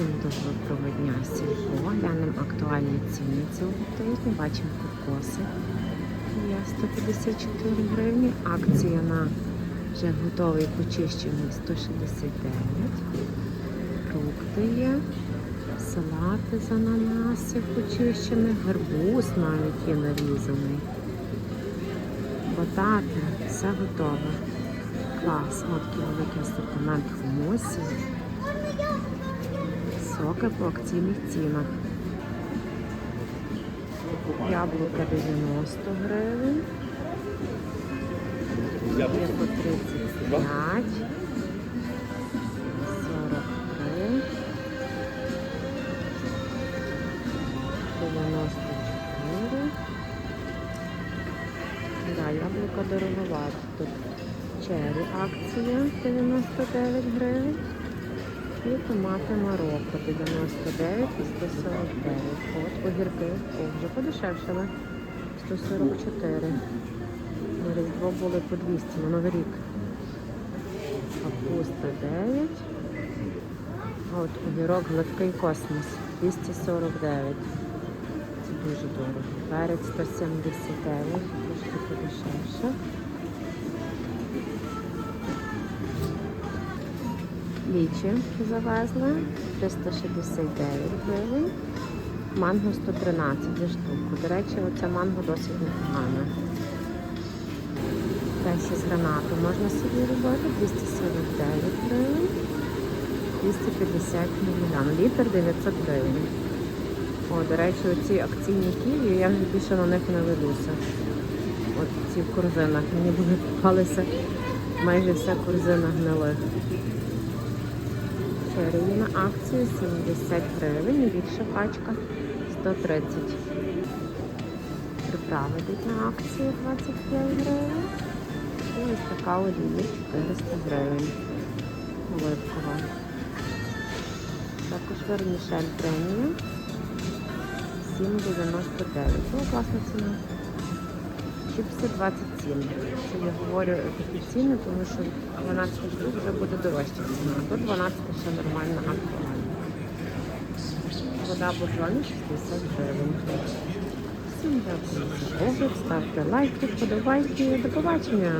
Всім доброго дня сільпо. Глянемо актуальні ціни цього тижня. Бачимо кокоси. Є 154 гривні. Акція на вже готовий почищений 169. Фрукти є. Салати з ананасів почищених. Гарбуз навіть є нарізаний. Батати. Все готове. Клас. От такий великий асортимент хумусів. Соки по акційних цінах. Яблука 90 гривень. Є по 35. 43. 94. Да, яблука дороговато. Тут черрі акція 99 гривень. І томати Марокко 99 і 149. От огірки. О, вже подешевшили. 144. На Різдво були по 200 на Новий рік. Капуста 9. А от огірок гладкий космос 249. Це дуже дорого. Перець 179, трошки подешевше. Лічі завезли 369 гривень. Манго 113 за штуку. До речі, оця манго досить непогана. Тесі з гранату можна собі робити 249 гривень, 250 мг. Літр 900 гривень. О, до речі, оці акційні ківі, я більше на них не ведуся. От ці в корзинах. Мені були попалися майже вся корзина гнилих. Черві на акції 70 гривень, більша пачка 130. Приправи йдуть на акції 25 гривень. І ось така олія 400 гривень. Оливкова. Також вермішель преміум 7,99. Ну, класна ціна. Чіпси 27. Це я говорю такі ціни, тому що 12 штук вже буде дорожча ціна. Тут 12 ще нормальна актуальна. Вода буржуальна 60 гривень. Всім дякую за огляд, ставте лайки, вподобайки. До побачення!